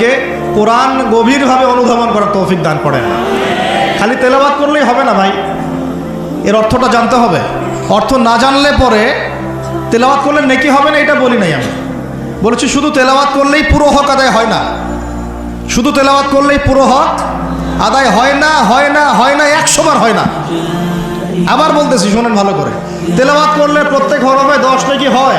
কে কোরআন গভীরভাবে অনুধাবন করার তৌফিক দান করেন। খালি তেলাবাদ করলেই হবে না ভাই। এর অর্থটা জানতে হবে। অর্থ না জানলে পরে তেলাওয়াত করলে নেকি হবে না এটা বলি নাই আমি। বলেছি শুধু তেলাওয়াত করলেই পুরো হক আদায় হয় না। শুধু তেলাওয়াত করলেই পুরো হক আদায় হয় না হয় না হয় না একশোবার হয় না। আবার বলতেছি, শোনেন ভালো করে। তেলাওয়াত করলে প্রত্যেক হরফে দশ নাকি হয়।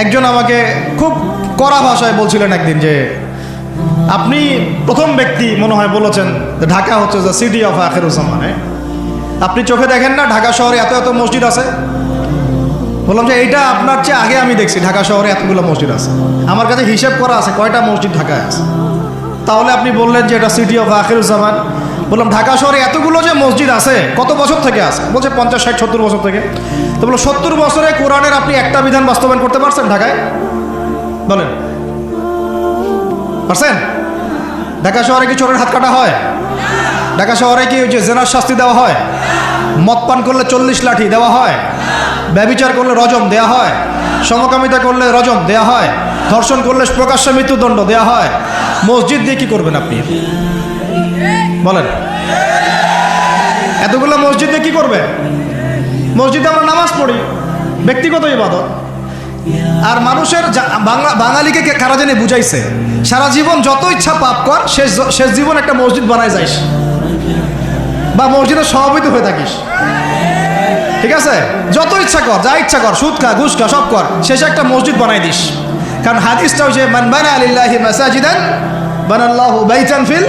একজন আমাকে খুব কড়া ভাষায় বলছিলেন একদিন যে, আপনি প্রথম ব্যক্তি মনে হয় বলেছেন ঢাকা হচ্ছে যে সিটি অফ আখেরুজ্জামানে আপনি চোখে দেখেন না, ঢাকা শহরে এত এত মসজিদ আছে? বললাম যে, এইটা আপনার চেয়ে আগে আমি দেখছি, ঢাকা শহরে এতগুলো মসজিদ আছে। আমার কাছে হিসেব করা আছে, কয়টা মসজিদ ঢাকায় আছে? তাহলে আপনি বললেন যে, এটা সিটি অফ আখেরুজ্জামান বললাম, ঢাকা শহরে এতগুলো যে মসজিদ আছে, কত বছর থেকে আছে? বলছে, পঞ্চাশ, ষাট, সত্তর বছর থেকে। তো বলো সত্তর বছরে কোরআনের আপনি একটা বিধান বাস্তবায়ন করতে পারছেন ঢাকায়? বলেন। পারছেন? ঢাকা শহরে কি চোরের হাত কাটা হয়? ঢাকা শহরে কি ওই যে জেনার শাস্তি দেওয়া হয়? মদ পান করলে চল্লিশ লাঠি দেওয়া হয়? ব্যবিচার করলে রজম দেয়া হয়? সমকামিতা করলে রজম দেয়া হয়? ধর্ষণ করলে প্রকাশ্য মৃত্যুদণ্ড দেয়া হয়? মসজিদ দিয়ে কি করবেন আপনি? বলেন। এতগুলো মসজিদে কি করবে? মসজিদে আমরা নামাজ পড়ি, ব্যক্তিগত ইবাদত। আর মানুষের বাংলা বাঙালিকে কারা জানি বুঝাইছে, সারা জীবন যত ইচ্ছা পাপ কর, শেষ শেষ জীবন একটা মসজিদ বানায় যাইস। বা মসজিদের সভাপতি হয়ে থাকিস। ঠিক আছে? যত ইচ্ছা কর, যা ইচ্ছা কর, সুদ খা, ঘুষ খা, সব কর, শেষে একটা মসজিদ বানাই দিস। কারণ হাদিসটা হচ্ছে, মান বানা আলিল্লাহি মাসাজিদান বানাল্লাহু বাইতান ফিল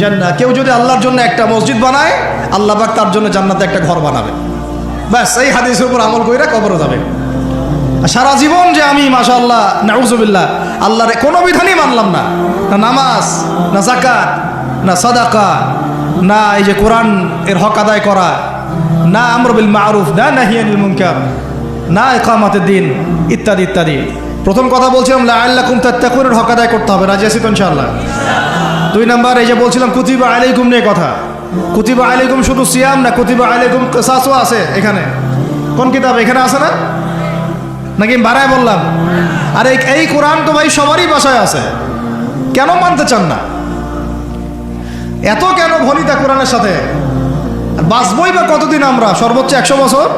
জান্নাহ। কেউ যদি আল্লাহর জন্য একটা মসজিদ বানায়, আল্লাহ পাক তার জন্য জান্নাতে একটা ঘর বানাবে। ব্যাস, এই হাদিসের উপর আমল কইরা কবরে যাবে। সারা জীবন যে আমি, মাশাআল্লাহ, নাউজুবিল্লাহ, আল্লাহর কোনো বিধানই মানলাম না। না নামাজ, না জাকাত না সাদাকা, না এই যে কোরআন এর হক আদায় করা, না আমরবিল মারুফ, না নাহিয়ানিল মুনকার, না একামাতের দিন, ইত্যাদি ইত্যাদি। প্রথম কথা বলছিলাম আল্লাহ কুম তাত্তাকুরের হক আদায় করতে হবে। রাজি আছি ইনশাআল্লাহ? দুই নাম্বার, এই যে বলছিলাম, কুতিবা আলাইকুম নিয়ে কথা। কুতিবা আলাইকুম শুধু সিয়াম না, কুতিবা আলাইকুম কেসাসও আছে এখানে। কোন কিতাব? এখানে আছে না? নাকি বাড়ায় বললাম? আর, এই কোরআন তো ভাই সবারই বাসায় আছে। কেন মানতে চান না? এত কেন ভনিতা কোরআনের সাথে? বাঁচবই বা কতদিন আমরা? সর্বোচ্চ একশো বছর?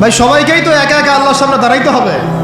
ভাই, সবাইকেই তো একা একা আল্লাহর সামনে দাঁড়াইতে হবে।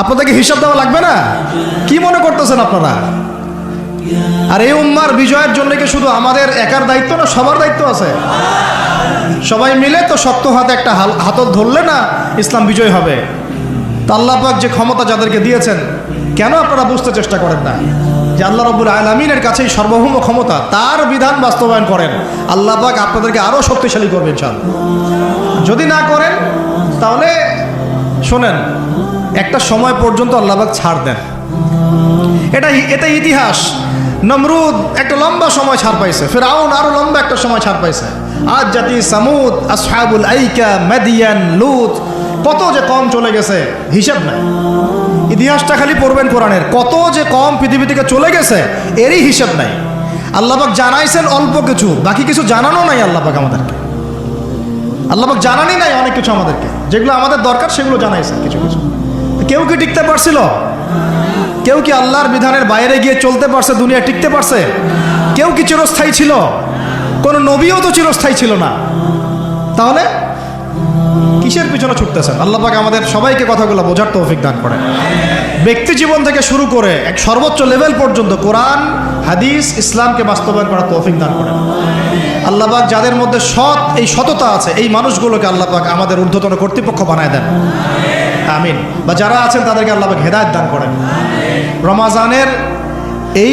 আপনাদেরকে হিসাব দেওয়া লাগবে না? কি মনে করতেছেন আপনারা? আর এই উম্মার বিজয়ের জন্য কি শুধু আমাদের একার দায়িত্ব না, সবার দায়িত্ব আছে? সবাই মিলে তো শক্ত হাতে একটা হাতত ধরলে না ইসলাম বিজয় হবে। তা আল্লাহ যে ক্ষমতা যাদেরকে দিয়েছেন, কেন আপনারা বুঝতে চেষ্টা করেন না? যে আল্লাহ রব্বুল আলমিনের কাছেই সর্বভৌম ক্ষমতা, তার বিধান বাস্তবায়ন করেন। আল্লাহ পাক আপনাদেরকে আরও শক্তিশালী করবেন চান যদি না করেন, তাহলে শোনেন, একটা সময় পর্যন্ত আল্লাহ পাক ছাড় দেন। এটা এটা ইতিহাস। নমরুদ একটা লম্বা সময় ছাড় পাইছে। ফেরাউন আরও লম্বা একটা সময় ছাড় পাইছে। আজ জাতি সামুদ, আসহাবুল আইকা, মেদিয়ান, লুত, কত যে কম চলে গেছে, হিসাব নাই। ইতিহাসটা খালি পড়বেন কোরআনের। কত যে কম পৃথিবী থেকে চলে গেছে, এরই হিসাব নাই। আল্লাহবাক জানাইছেন অল্প কিছু, বাকি কিছু জানানো নাই আল্লাহবাক আমাদেরকে। আল্লাহবাক জানানি নাই অনেক কিছু আমাদেরকে। যেগুলো আমাদের দরকার, সেগুলো জানাইছেন কিছু কিছু। কেউ কি টিকতে পারছিল? কেউ কি আল্লাহর বিধানের বাইরে গিয়ে চলতে পারছে, দুনিয়া টিকতে পারছে? কেউ কি চিরস্থায়ী ছিল? কোনো নবীও তো চিরস্থায়ী ছিল না। তাহলে কিসের পিছনে ছুটতেছেন? আল্লাহ পাক আমাদের সবাইকে কথাগুলো বোঝার তৌফিক দান করেন। ব্যক্তি জীবন থেকে শুরু করে এক সর্বোচ্চ লেভেল পর্যন্ত কোরআন, হাদিস, ইসলামকে বাস্তবায়ন করার তৌফিক দান করে আল্লাহবাক যাদের মধ্যে সৎ, এই সততা আছে, এই মানুষগুলোকে আল্লাহবাক আমাদের ঊর্ধ্বতন কর্তৃপক্ষ বানায় দেন। আমিন। বা যারা আছেন তাদেরকে আল্লাহবাক হেদায়ত দান করেন। রমাজানের এই